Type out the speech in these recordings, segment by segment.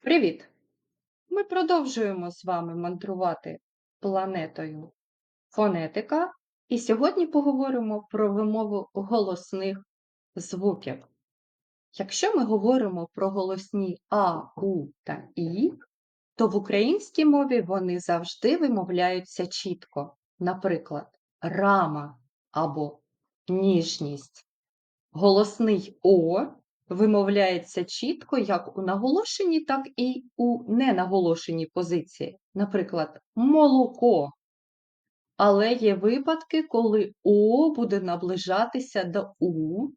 Привіт! Ми продовжуємо з вами мандрувати планетою фонетика, і сьогодні поговоримо про вимову голосних звуків. Якщо ми говоримо про голосні А, У та І, то в українській мові вони завжди вимовляються чітко, наприклад, рама або ніжність. Голосний О вимовляється чітко як у наголошеній, так і у ненаголошеній позиції, наприклад, молоко. Але є випадки, коли О буде наближатися до У,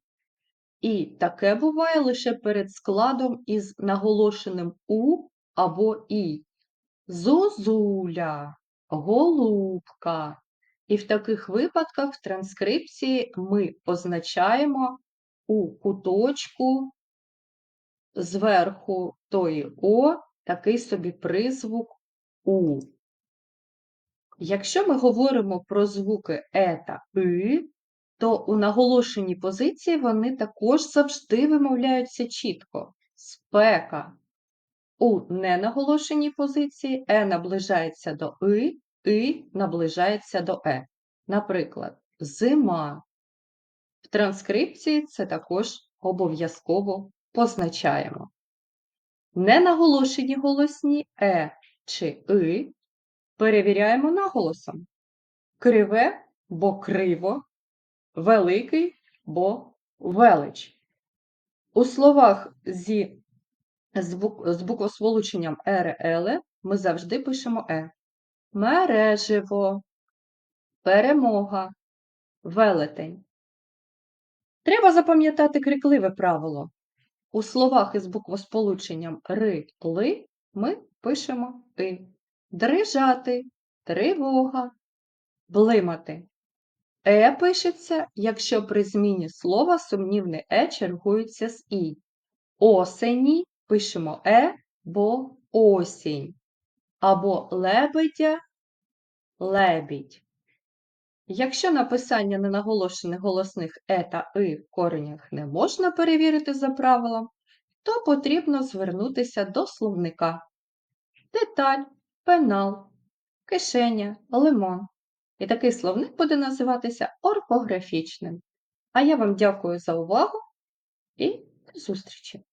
і таке буває лише перед складом із наголошеним У або І. Зозуля, голубка. І в таких випадках в транскрипції ми позначаємо у куточку зверху тої О такий собі призвук У. Якщо ми говоримо про звуки Е та И, то у наголошеній позиції вони також завжди вимовляються чітко. Спека. У ненаголошеній позиції Е наближається до И, И наближається до Е. Наприклад, зима. В транскрипції це також обов'язково позначаємо. Ненаголошені голосні Е чи И перевіряємо наголосом. Криве, бо криво, великий, бо велич. У словах зі з буквосполученням ере ми завжди пишемо Е. Мереживо, перемога, велетень. Треба запам'ятати крикливе правило. У словах із буквосполученням ри, ли ми пишемо и. Дрижати, тривога, блимати. Е пишеться, якщо при зміні слова сумнівне е чергується з і. Осені пишемо е, бо осінь. Або лебедя лебідь. Якщо написання ненаголошених голосних е та и в коренях не можна перевірити за правилом, то потрібно звернутися до словника. Деталь, пенал, кишеня, лимон. І такий словник буде називатися орфографічним. А я вам дякую за увагу і до зустрічі!